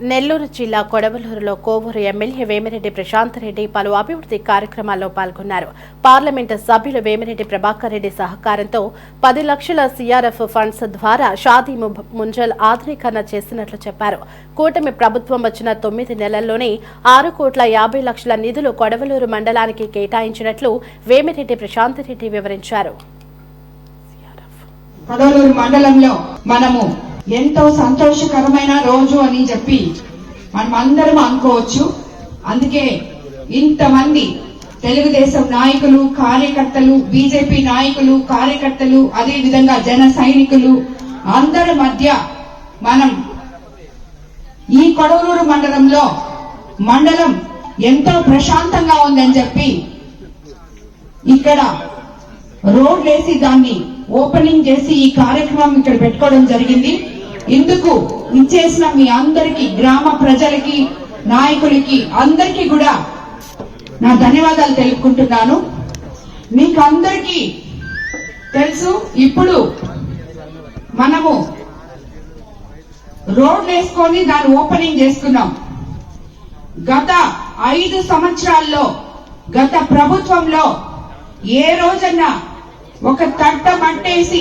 నెల్లూరు జిల్లా కొడవలూరులో కోవూరు ఎమ్మెల్యే వేమిరెడ్డి ప్రశాంత్ రెడ్డి పలు అభివృద్ధి కార్యక్రమాల్లో పాల్గొన్నారు. పార్లమెంటు సభ్యులు వేమిరెడ్డి ప్రభాకర్ రెడ్డి సహకారంతో పది లక్షల సీఆర్ఎఫ్ ఫండ్స్ ద్వారా షాదీ ము- ముంజల్ ఆధునీకరణ చేస్తున్నట్లు చెప్పారు. కూటమి ప్రభుత్వం వచ్చిన తొమ్మిది నెలల్లోనే ఆరు కోట్ల యాభై లక్షల నిధులు కొడవలూరు మండలానికి కేటాయించినట్లు వేమిరెడ్డి ప్రశాంత్ రెడ్డి వివరించారు. కొడవలూరు మండలంలో మనము ఎంతో సంతోషకరమైన రోజు అని చెప్పి మనం అందరం అనుకోవచ్చు. అందుకే ఇంతమంది తెలుగుదేశం నాయకులు కార్యకర్తలు బీజేపీ నాయకులు కార్యకర్తలు అదే విధంగా జన సైనికులు అందరి మధ్య మనం ఈ కొడవలూరు మండలంలో మండలం ఎంతో ప్రశాంతంగా ఉందని చెప్పి ఇక్కడ రోడ్లేసి దాన్ని ఓపెనింగ్ చేసి ఈ కార్యక్రమం ఇక్కడ పెట్టుకోవడం జరిగింది. ఇందుకు ఇచ్చేసిన మీ అందరికి గ్రామ ప్రజలకి నాయకులకి అందరికీ కూడా నా ధన్యవాదాలు తెలుపుకుంటున్నాను. మీకు అందరికీ తెలుసు ఇప్పుడు మనము రోడ్ వేసుకొని దాన్ని ఓపెనింగ్ చేసుకున్నాం గత ఐదు సంవత్సరాల్లో గత ప్రభుత్వంలో ఏ రోజన్నా ఒక తట్ట పట్టేసి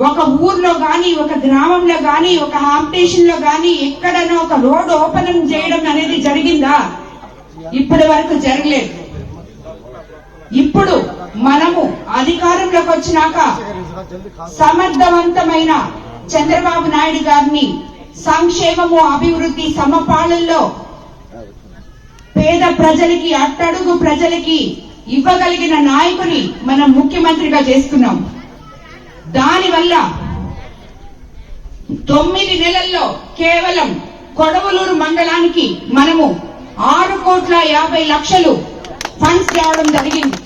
ఒక ఊర్లో గాని ఒక గ్రామంలో గాని ఒక హాంపిటేషన్లో గాని ఎక్కడైనా ఒక రోడ్ ఓపెన్ చేయడం అనేది జరిగిందా? ఇప్పటి వరకు జరగలేదు. ఇప్పుడు మనము అధికారంలోకి వచ్చినాక సమర్థవంతమైన చంద్రబాబు నాయుడు గారిని సంక్షేమము అభివృద్ధి సమపాలనలో పేద ప్రజలకి అట్టడుగు ప్రజలకి ఇవ్వగలిగిన నాయకుని మనం ముఖ్యమంత్రిగా చేసుకున్నాం. దానివల్ల తొమ్మిది నెలల్లో కేవలం కొడవలూరు మండలానికి మనము ఆరు కోట్ల యాభై లక్షలు ఫండ్స్ రావడం జరిగింది.